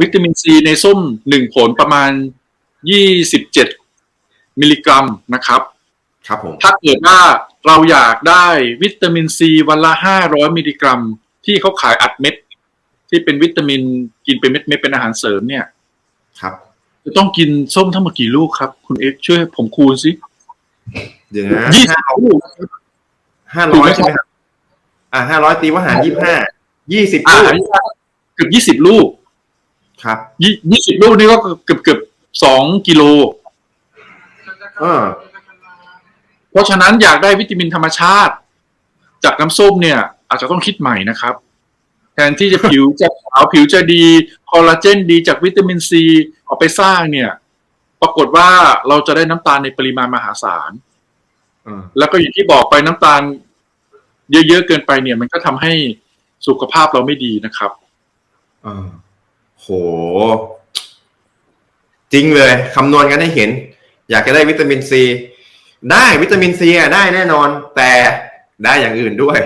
วิตามินซีในส้มหนึ่งผลประมาณยี่สิบเจ็ดมิลลิกรัมนะครับ ครับผมถ้าเกิดว่าเราอยากได้วิตามินซีวันละห้าร้อยมิลลิกรัม ที่เขาขายอัดเม็ด ที่เป็นวิตามินกินเป็นเม็ดเม็ดๆเป็นอาหารเสริมเนี่ยครับจะต้องกินส้มทั้งหมดกี่ลูกครับ คุณเอ็กซ์ช่วยผมคูณสิเดี๋ยวนะยี่สิบลูกห้าร้อยใช่ไหมครับอ่าห้าร้อยตีว่าหารยี่ห้ายี่สิบอ่าลูกเกือบยี่สิบลูก ครับยี่ยี่สิบลูกนี่ก็เกือบเกือบสองกิโลเออเพราะฉะนั้นอยากได้วิตามินธรรมชาติ จากน้ำส้มเนี่ย อาจจะต้องคิดใหม่นะครับ แทนที่จะผิวจะขาวผิวจะดีคอลลาเจนดีจากวิตามินซีเอาไปสร้างเนี่ย ปรากฏว่าเราจะได้น้ำตาลในปริมาณมหาศาลเออแล้วก็อย่างที่บอกไปน้ำตาล เยอะๆเกินไปเนี่ย มันก็ทำให้สุขภาพเราไม่ดีนะครับเออ โห จริงเลยคำนวณกันให้เห็น อยากจะได้วิตามินซี ได้วิตามินซีอะได้แน่นอน แต่ได้อย่างอื่นด้วย